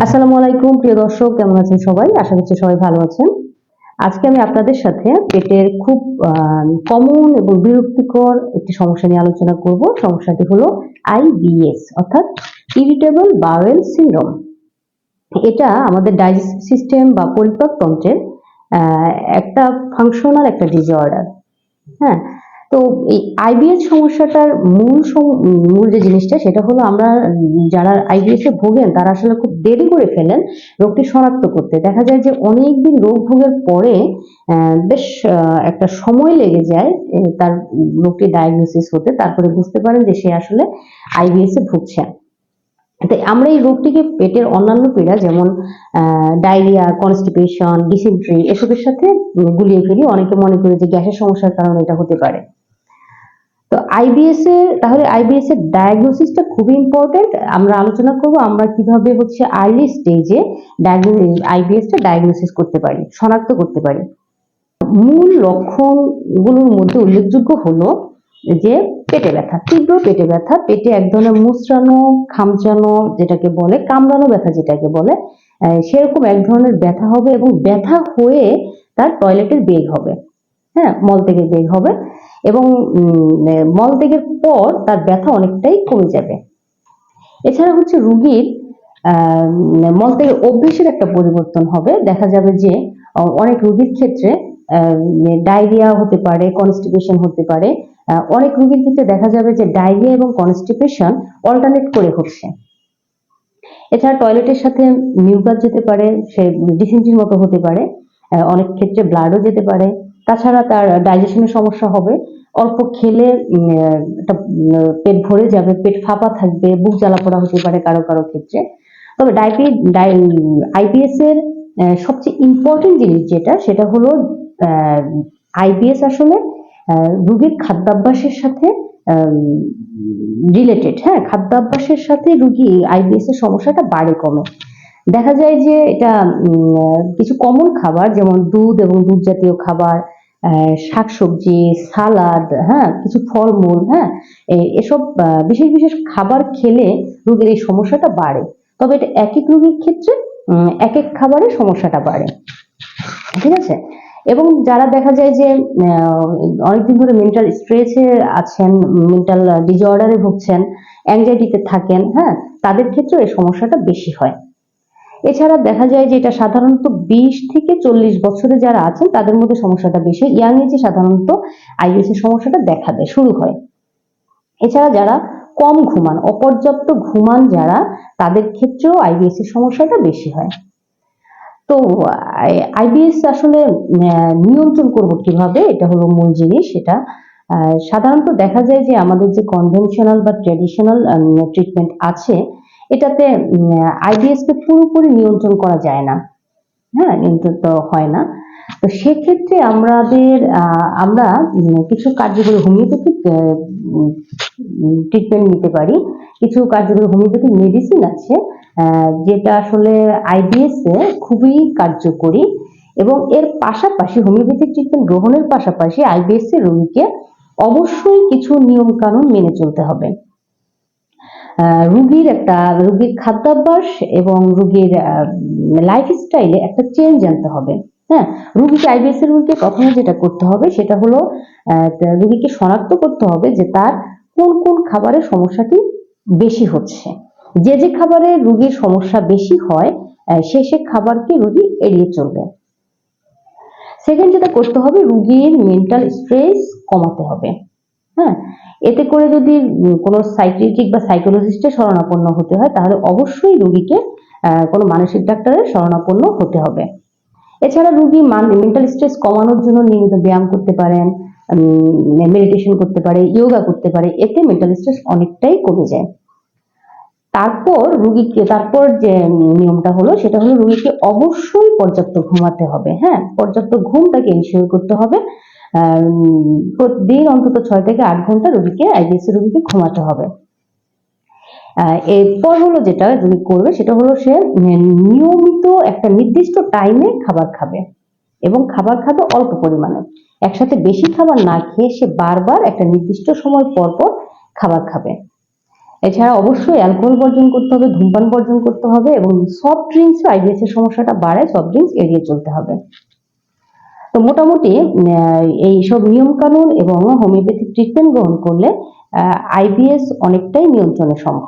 আসসালামু আলাইকুম প্রিয় দর্শক কেমন আছেন সবাই? আশা করছি সবাই ভালো আছেন। আজকে আমি আপনাদের সাথে পেটের খুব কমন এবং বিরক্তিকর একটি সমস্যা নিয়ে আলোচনা করব। সমস্যাটি হলো আইবিএস অর্থাৎ ইরিটেবল বাওয়েল সিনড্রোম এটা আমাদের ডাইজেস্টিভ সিস্টেম বা পরিপাক তন্ত্রের আহ, একটা ফাংশনাল একটা ডিসঅর্ডার হ্যাঁ তো এই আইবিএস সমস্যাটার মূল মূল যে জিনিসটা সেটা হলো আমরা যারা আইবিএস এ ভোগেন তারা আসলে খুব দেরি করে ফেলেন রোগটি শনাক্ত করতে। দেখা যায় যে অনেকদিন রোগ ভোগের পরে বেশ একটা সময় লেগে যায় তার রোগটি ডায়াগনোসিস হতে, তারপরে বুঝতে পারেন যে সে আসলে আইবিএস এ ভুগছে। তাই আমরা এই রোগটিকে পেটের অন্যান্য পীড়া যেমন ডায়রিয়া কনস্টিপেশন ডিসেন্ট্রি এসবের সাথে গুলিয়ে ফেলি। অনেকে মনে করে যে গ্যাসের সমস্যার কারণে এটা হতে পারে। তো আইবিএস এর, তাহলে আইবিএস এর ডায়াগনোসিসটা খুবই ইম্পর্টেন্ট আমরা আলোচনা করব আমরা কীভাবে হচ্ছে আর্লি স্টেজে আইবিএস টা ডায়াগনোসিস করতে পারি, শনাক্ত করতে পারি। মূল লক্ষণগুলোর মধ্যে উল্লেখযোগ্য হলো যে পেটে ব্যথা, তীব্র পেটে ব্যথা, পেটে এক ধরনের মুচড়ানো খামচানো যেটাকে বলে, কামড়ানো ব্যথা যেটাকে বলে সেরকম এক ধরনের ব্যথা হবে এবং ব্যথা হয়ে তার টয়লেটের বেগ হবে। হ্যাঁ মল থেকে বেগ হবে এবং উম, মল ত্যাগের পর তার ব্যথা অনেকটাই কমে যাবে। এছাড়া হচ্ছে রুগীর মলত্যাগের অভ্যেসের একটা পরিবর্তন হবে। দেখা যাবে যে অনেক রুগীর ক্ষেত্রে ডায়রিয়া হতে পারে কনস্টিপেশন হতে পারে। অনেক রুগীর ক্ষেত্রে দেখা যাবে যে ডায়রিয়া এবং কনস্টিপেশন অল্টারনেট করে হচ্ছে। এছাড়া টয়লেটের সাথে মিউকাস যেতে পারে সে ডিসেন্ট্রির মতো হতে পারে। অনেক ক্ষেত্রে ব্লাডও যেতে পারে। তাছাড়া তার ডাইজেশনের সমস্যা হবে। অল্প খেলে পেট ভরে যাবে, পেট ফাঁপা থাকবে, বুক জ্বালা পড়া হতে পারে কারও কারও ক্ষেত্রে। তবে ডাইপি আইবিএস এর সবচেয়ে ইম্পর্টেন্ট জিনিস যেটা, সেটা হলো আইপিএস আসলে রোগীর খাদ্যাভ্যাসের সাথে রিলেটেড হ্যাঁ খাদ্যাভ্যাসের সাথে রুগী আইবিএস এর সমস্যাটা বাড়ে কমে। দেখা যায় যে এটা কিছু কমন খাবার, যেমন দুধ এবং দুধ জাতীয় খাবার শাকসবজি, সালাদ হ্যাঁ কিছু ফলমূল হ্যাঁ এসব বিশেষ বিশেষ খাবার খেলে রোগীর এই সমস্যাটা বাড়ে। তবে এটা এক এক রোগীর ক্ষেত্রে এক এক খাবারে সমস্যাটা বাড়ে। ঠিক আছে? এবং যারা দেখা যায় যে অনেকদিন ধরে মেন্টাল স্ট্রেসে আছেন মেন্টাল ডিজঅর্ডারে ভুগছেন অ্যাংজাইটিতে থাকেন হ্যাঁ তাদের ক্ষেত্রে এই সমস্যাটা বেশি হয়। এছাড়া দেখা যায় যে এটা সাধারণত বিশ থেকে চল্লিশ বছরে যারা আছেন তাদের মধ্যে সমস্যাটা বেশি। ইয়াং এজে সাধারণত আইবিএস এর সমস্যাটা দেখা দেয় শুরু হয়। এছাড়া যারা কম ঘুমান অপর্যাপ্ত ঘুমান যারা তাদের ক্ষেত্রেও আইবিএস এর সমস্যাটা বেশি হয়। তো আইবিএস আসলে নিয়ন্ত্রণ করব কীভাবে এটা হলো মূল জিনিস। আহ, সাধারণত দেখা যায় যে আমাদের যে কনভেনশনাল বা ট্র্যাডিশনাল ট্রিটমেন্ট আছে এটাতে আইবিএস কে পুরোপুরি নিয়ন্ত্রণ করা যায় না। হ্যাঁ নিয়ন্ত্রণ তো হয় না। তো সেক্ষেত্রে আমাদের আমরা কিছু কার্যকরী হোমিওপ্যাথিক ট্রিটমেন্ট নিতে পারি। কিছু কার্যকরী হোমিওপ্যাথিক মেডিসিন আছে যেটা আসলে আইবিএস এ খুবই কার্যকরী এবং এর পাশাপাশি হোমিওপ্যাথিক ট্রিটমেন্ট গ্রহণের পাশাপাশি আইবিএস এর রোগীকে অবশ্যই কিছু নিয়ম কানুন মেনে চলতে হবে। রুগীর একটা রুগীর খাদ্যাভ্যাস এবং রুগীর লাইফ স্টাইলে একটা চেঞ্জ আনতে হবে। হ্যাঁ? রুগীকে আইবিএস এর রুগীকে কখনো যেটা করতে হবে, সেটা হলো রুগীকে শনাক্ত করতে হবে যে তার কোন কোন খাবারের সমস্যাটি বেশি হচ্ছে। যে যে খাবারে রুগীর সমস্যা বেশি হয় সে সে খাবারকে রুগী এড়িয়ে চলবে। সেকেন্ড যেটা করতে হবে, রুগীর মেন্টাল স্ট্রেস কমাতে হবে। হ্যাঁ এতে করে যদি কোনো সাইকিয়াট্রিক বা সাইকোলজিস্টের শরণাপন্ন হতে হয়, তাহলে অবশ্যই রুগীকে কোনো মানসিক ডাক্তারের শরণাপন্ন হতে হবে। এছাড়া রুগী মেন্টাল স্ট্রেস কমানোর জন্য নিয়মিত ব্যায়াম করতে পারেন মেডিটেশন করতে পারে যোগা করতে পারে, এতে মেন্টাল স্ট্রেস অনেকটাই কমে যায়। তারপর রুগীকে, তারপর যে নিয়মটা হলো, সেটা হলো রুগীকে অবশ্যই পর্যাপ্ত ঘুমাতে হবে হ্যাঁ? পর্যাপ্ত ঘুমটাকে ইনশিওর করতে হবে প্রতিদিন অন্তত ছয় থেকে আট ঘণ্টা রুগীকে আইবিএসসি রুগীকে ঘুমাতে হবে। এরপর হলো যেটা রুগী করবে, সেটা হলো সে নিয়মিত একটা নির্দিষ্ট টাইমে খাবার খাবে এবং খাবার খাবে অল্প পরিমাণে। একসাথে বেশি খাবার না খেয়ে সে বারবার একটা নির্দিষ্ট সময় পর পর খাবার খাবে। এছাড়া অবশ্যই অ্যালকোহল বর্জন করতে হবে, ধূমপান বর্জন করতে হবে এবং সফট ড্রিঙ্কস আইবিএস এর সমস্যাটা বাড়ায় সফট ড্রিঙ্কস এড়িয়ে চলতে হবে। তো মোটামুটি এই সব নিয়ম কানুন এবং হোমিওপ্যাথিক ট্রিটমেন্ট গ্রহণ করলে আইবিএস অনেকটাই নিয়ন্ত্রণে সম্ভব।